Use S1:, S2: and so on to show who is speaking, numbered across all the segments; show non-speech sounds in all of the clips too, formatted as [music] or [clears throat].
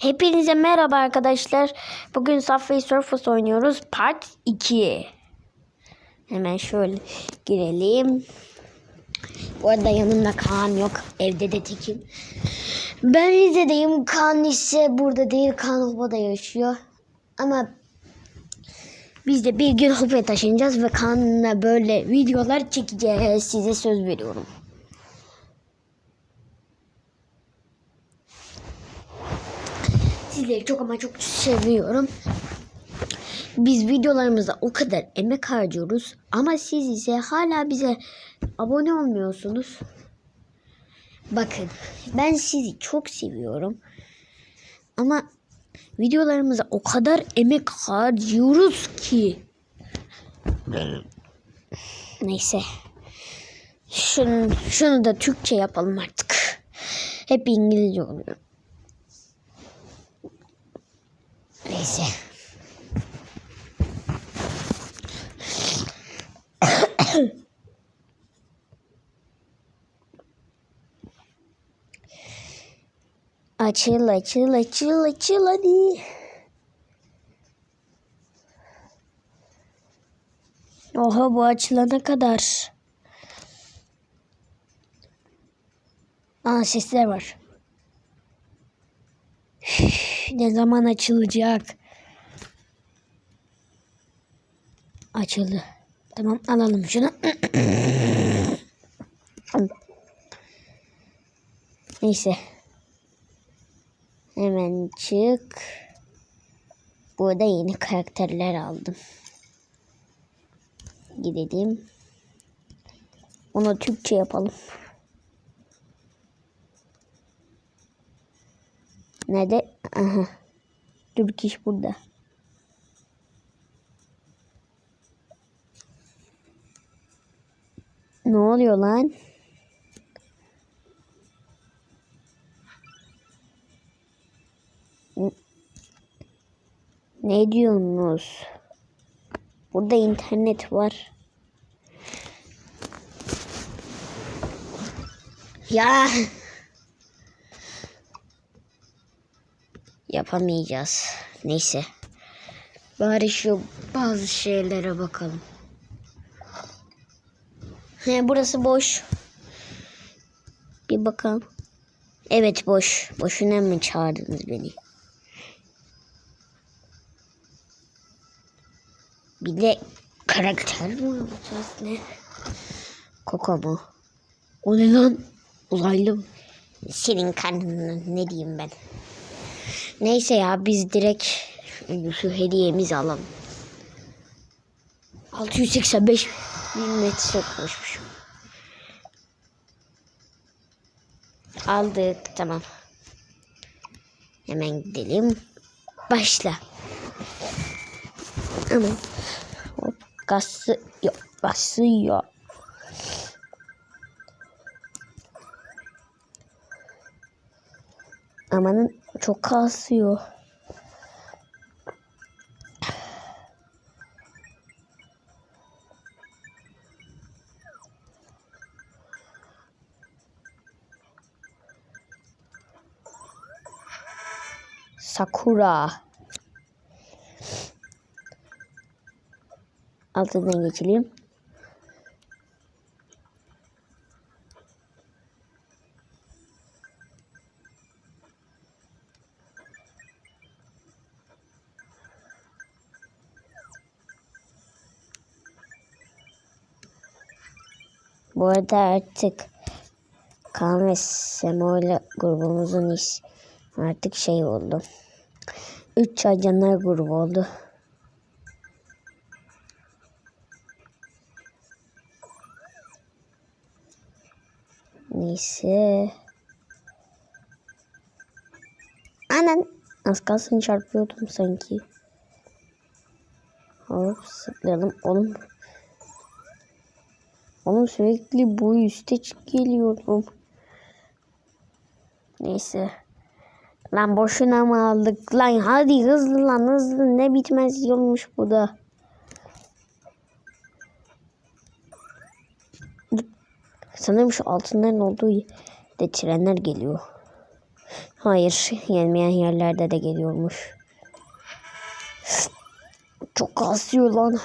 S1: Hepinize merhaba arkadaşlar. Bugün Subway Surfers oynuyoruz. Part 2. Hemen şöyle girelim. Bu arada yanımda Kaan yok. Evde de tekim. Ben Rize'deyim. Kaan ise burada değil. Kaan Hopa'da yaşıyor. Ama biz de bir gün Hopa'ya taşınacağız ve Kaan'la böyle videolar çekeceğiz. Size söz veriyorum. Sizleri çok ama çok seviyorum. Biz videolarımıza o kadar emek harcıyoruz ama siz ise hala bize abone olmuyorsunuz. Bakın ben sizi çok seviyorum. Ama videolarımıza o kadar emek harcıyoruz ki. Neyse. Şunu, şunu da Türkçe yapalım artık. Hep İngilizce oluyor. Neyse. açıl açıl açıl açıl hadi. Oha bu açılana kadar. Aa sesler var. Ne zaman açılacak? Açıldı. Tamam alalım şunu. [clears throat] Neyse. Hemen çık. Burada yeni karakterler aldım. Gidelim. Onu Türkçe yapalım. Nerede? Aha. Türk iş burada. Ne oluyor lan? Ne diyorsunuz? Burada internet var. Ya. Yapamayacağız. Neyse. Bari şu bazı şeylere bakalım. He, burası boş. Bir bakalım. Evet boş. Boşuna mı çağırdınız beni? Bir de karakter mi yapacağız ne? Koko mu? O ne lan? Uzaylı mı? Senin karnını ne diyeyim ben? Neyse ya biz direkt şu hediyemizi alalım. 685 bin metre koşmuşum. Aldık tamam. Hemen gidelim. Başla. Hemen. Hop gazı yok. Basıyor. Amanın çok kasıyor. Sakura. Altından geçelim. Bu arada artık Kaan ve Semo'yla grubumuzun iş artık şey oldu. Üç çaycanlar grubu oldu. Neyse. Anan. Az kalsın çarpıyordum sanki. Hop zıplayalım. Oğlum. Oğlum sürekli bu üste geliyorum. Neyse. Lan boşuna mı aldık? Lan hadi hızlı lan hızlı. Ne bitmez yolmuş bu da. Sanırım şu altınların olduğu de trenler geliyor. Hayır gelmeyen yerlerde de geliyormuş. Çok kasıyor lan.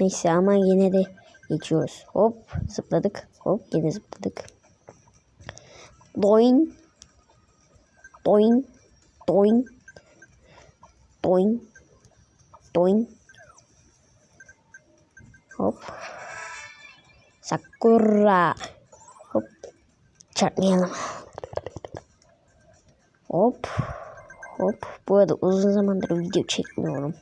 S1: Neyse ama yine de geçiyoruz. Hop zıpladık. Hop yine zıpladık. Doin. Doin. Doin. Doin. Doin. Hop. Sakura. Hop. Çarpmayalım. Hop. Hop. Bu arada uzun zamandır video çekmiyorum.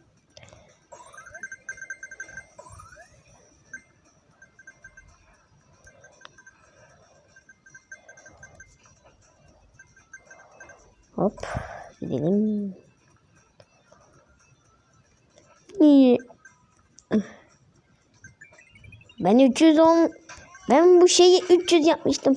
S1: Hop. Gidelim. İyi. Ben 310 ben bu şeyi 300 yapmıştım.